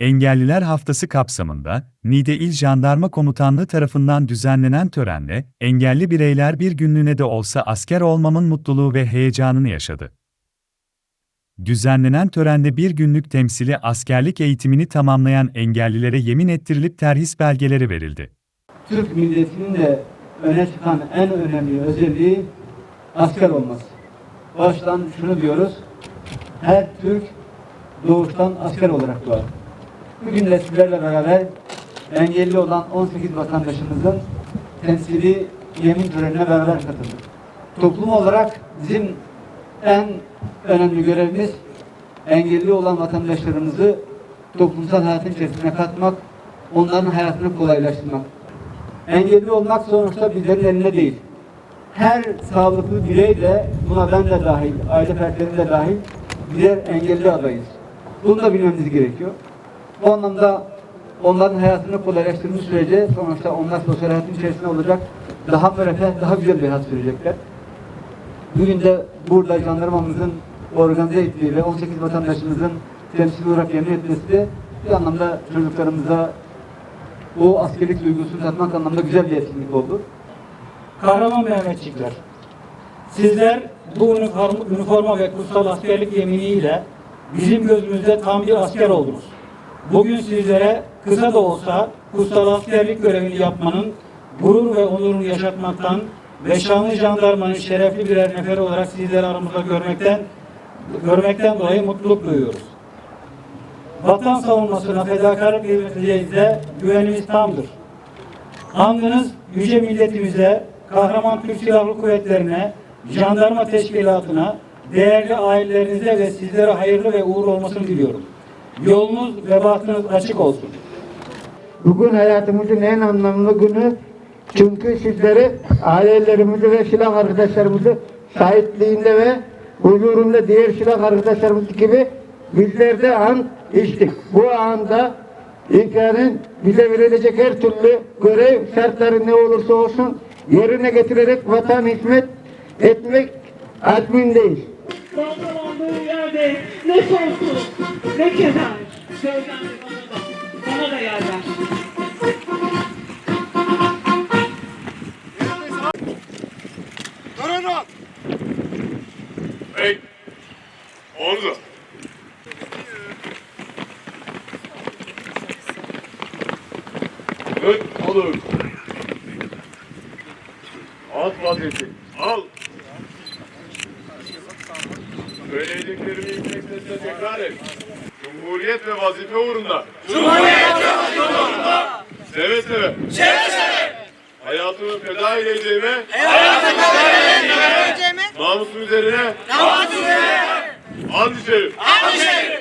Engelliler Haftası kapsamında, Niğde İl Jandarma Komutanlığı tarafından düzenlenen törenle, engelli bireyler bir günlüğüne de olsa asker olmamın mutluluğu ve heyecanını yaşadı. Düzenlenen törende bir günlük temsili askerlik eğitimini tamamlayan engellilere yemin ettirilip terhis belgeleri verildi. Türk milletinin de öne çıkan en önemli özelliği asker olması. Baştan şunu diyoruz, her Türk doğuştan asker olarak doğar. Bugün de sizlerle beraber engelli olan 18 vatandaşımızın temsili yemin törenine beraber katıldık. Toplum olarak bizim en önemli görevimiz engelli olan vatandaşlarımızı toplumsal hayatın içerisine katmak, onların hayatını kolaylaştırmak. Engelli olmak sonuçta bizlerin elinde değil. Her sağlıklı birey de, buna ben de dahil, aile fertlerim de dahil, birer engelli adayız. Bunu da bilmemiz gerekiyor. Bu anlamda onların hayatını kolaylaştırmış sürece sonuçta onlar sosyal hayatın içerisinde olacak, daha müreffeh, daha güzel bir hayat sürecekler. Bugün de burada jandarmamızın organize ettiği ve 18 vatandaşımızın temsil olarak yemin etmesi bir anlamda çocuklarımıza o askerlik duygusunu tatmak anlamda güzel bir etkinlik oldu. Kahraman Mehmetçikler. Sizler bu üniform- üniforma ve kutsal askerlik yeminiyle bizim gözümüzde tam bir asker oldunuz. Bugün sizlere kısa da olsa kutsal askerlik görevini yapmanın gurur ve onurunu yaşatmaktan ve şanlı jandarmanın şerefli birer nefer olarak sizleri aramızda görmekten görmekten dolayı mutluluk duyuyoruz. Vatan savunmasına fedakarlık hizmetinizde güvenimiz tamdır. Andınız yüce milletimize, kahraman Türk Silahlı Kuvvetlerine, jandarma teşkilatına, değerli ailelerinize ve sizlere hayırlı ve uğurlu olmasını diliyorum. Yolunuz ve bahtınız açık olsun. Bugün hayatımızın en anlamlı günü. Çünkü sizleri ailelerimizi ve silah arkadaşlarımızı şahitliğinde ve huzurunda diğer silah arkadaşlarımız gibi bizler de an içtik. Bu anda İlkan'ın bize verilecek her türlü görev şartları ne olursa olsun yerine getirerek vatan hizmet etmek azmindeyiz. Dalgalandığı yerde ne korku, ne keder. Gözlemle bana da, bana da yer ver. Durun! Hey! Orada. Evet, olur. Al vaziyeti. Al. Söyleyeceklerimi yüksek sesle tekrar et. Cumhuriyet ve vazife uğrunda. Cumhuriyet ve vazife uğrunda. Seve seve. Seve seve. Hayatımı feda edeceğime. Namusum üzerine. Namusum üzerine. And içerim. And içerim.